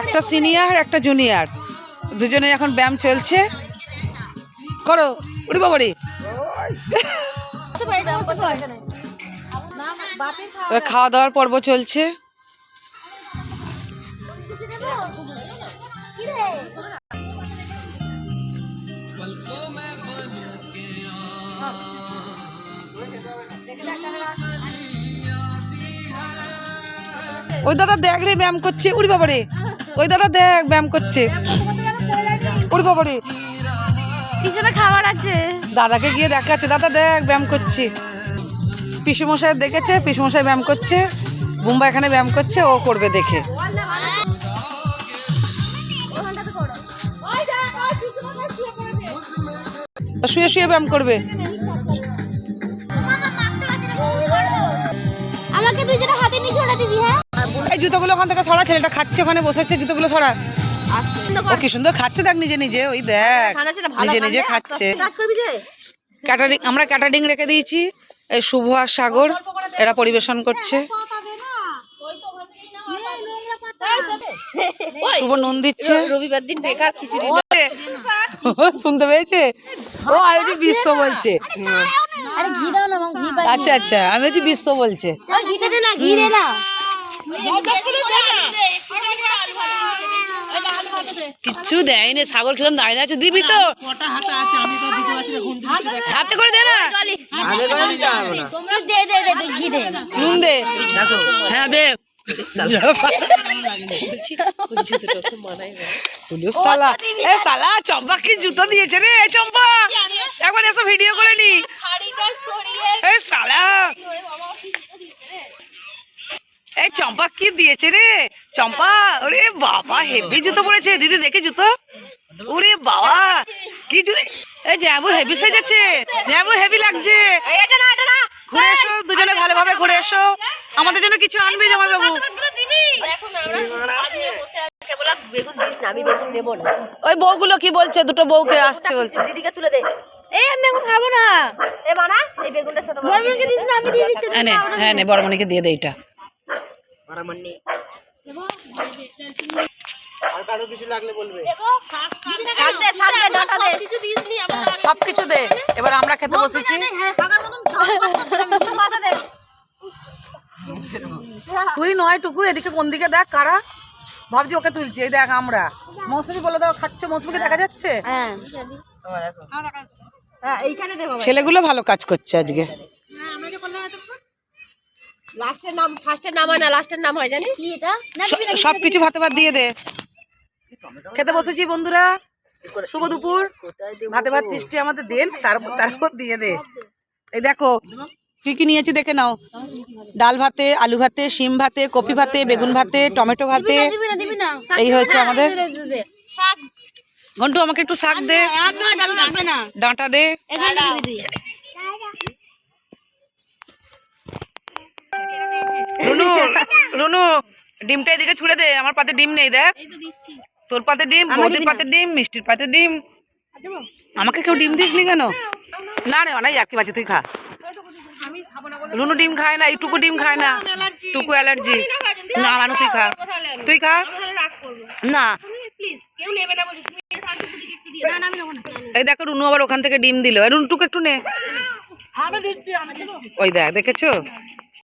একটা সিনিয়র, একটা জুনিয়র। দুজনে এখন ব্যায়াম চলছে। করো উড়ি বাবারি খাওয়া দাওয়ার পর্ব চলছে। ওই দাদা দেখ রে ব্যায়াম করছে। উড়ি বাবারে ওই দাদা দেখ ব্যায়াম করছে। উড়ি বাবারে পিছনে খাবার আছে। দাদাকে গিয়ে দেখাচ্ছে দাদা দেখ ব্যায়াম করছি। পিসুমশাই দেখেছে পিসুমশাই ব্যায়াম করছে। বুম্বা এখানে ব্যায়াম করছে ও করবে দেখে। ও শুয়ে শুয়ে ব্যায়াম করবে। আমাকে তুই যেটা হাতে ছোড়া দিবি হ্যাঁ? জুতোগুলো ওখান থেকে সরা ছেলেটা খাচ্ছে ওখানে বসেছে জুতোগুলো সরা। ও কি সুন্দর খাচ্ছে দেখ নিজে নিজে ওই দেখ নিজে নিজে খাচ্ছে। ক্যাটারিং আমরা ক্যাটারিং রেখে দিয়েছি এই শুভ আর সাগর এরা পরিবেশন করছে। শুভ নুন দিচ্ছে। রবিবার দিন বেকার খিচুড়ি। শুনতে পেয়েছে? ও আমি হচ্ছে বিশ্ব বলছে। আরে ঘি দাও না ঘি পাই আচ্ছা আচ্ছা আমি হচ্ছে বিশ্ব বলছে। ঘিটা দে না ঘি দে না। কিচ্ছু দেয়নি সাগর খেলাম দাঁড়িয়ে আছে দিবি তো। হাতে করে দে না। দে। দে দে দে নুন দে। হ্যাঁ সালা। চম্পা কি জুতো দিয়েছে রে চম্পা। একবার এসো ভিডিও করে নি। এ সালা। এই চম্পা কি দিয়েছে রে চম্পা ওরে বাবা হেভি জুতো পরেছে দিদি দেখে জুতো ওরে বাবা কি জুতো এই জ্যাবু হেভি সাজাচ্ছে জ্যাবু হেভি লাগছে ঘুরে এসো দুজনে ভালোভাবে ঘুরে এসো আমাদের জন্য কিছু আনবে জামাই বাবু ওই বউগুলো কি বলছে দুটো বউকে আসছে বলছে দিদিকে তুলে দে এই আমি বেগুন খাব না এ মানা এই বেগুনটা ছোট বড়কে দিস না আমি দিয়ে দিচ্ছি হ্যাঁ হ্যাঁ নে বড়মণিকে দিয়ে দে এটা ডাটা দে সব কিছু দে এবার আমরা খেতে বসেছি। হ্যাঁ তুই নয় টুকু এদিকে কোন দিকে দেখ কারা? ভাবছি ওকে তুলছি এই দেখ আমরা। মৌসুমি বলে দাও খাচ্ছ? মৌসুমিকে দেখা যাচ্ছে? হ্যাঁ। হ্যাঁ ছেলেগুলো ভালো কাজ করছে আজকে। লাস্টের নাম ফার্স্টের নাম হয় না লাস্টের নাম হয় জানিস? কি এটা? সব কিছু ভাতে ভাত দিয়ে দে। খেতে বসেছি বন্ধুরা। শুভ দুপুর। ভাতে ভাত মিষ্টি আমাদের দেন তারপর তারপর দিয়ে দে। এই দেখো কি কি নিয়েছি দেখে নাও। ডাল ভাতে আলু ভাতে শিম ভাতে কপি ভাতে বেগুন ভাতে টমেটো ভাতে। এই হয়েছে আমাদের। শাক। ঘন্টু আমাকে একটু শাক দে। আর নয় ডাল লাগবে না। ডাঁটা দে। রুনু ডিমটা এদিকে ছুড়ে দে আমার পাতে ডিম নেই দেখ। তোর পাতে ডিম বৌদির পাতে ডিম মিষ্টির পাতে ডিম। আমাকে কেউ ডিম দিসনি কেন? না রে অনাই আর কি তুই খা। রুনু ডিম খায় না এইটুকু ডিম খায় না। টুকু অ্যালার্জি। না মানু তুই খা। তুই খা। না। এই দেখো রুনু আবার ওখান থেকে ডিম দিল। রুনু টুকু একটু নে। ওই দেখ দেখেছ?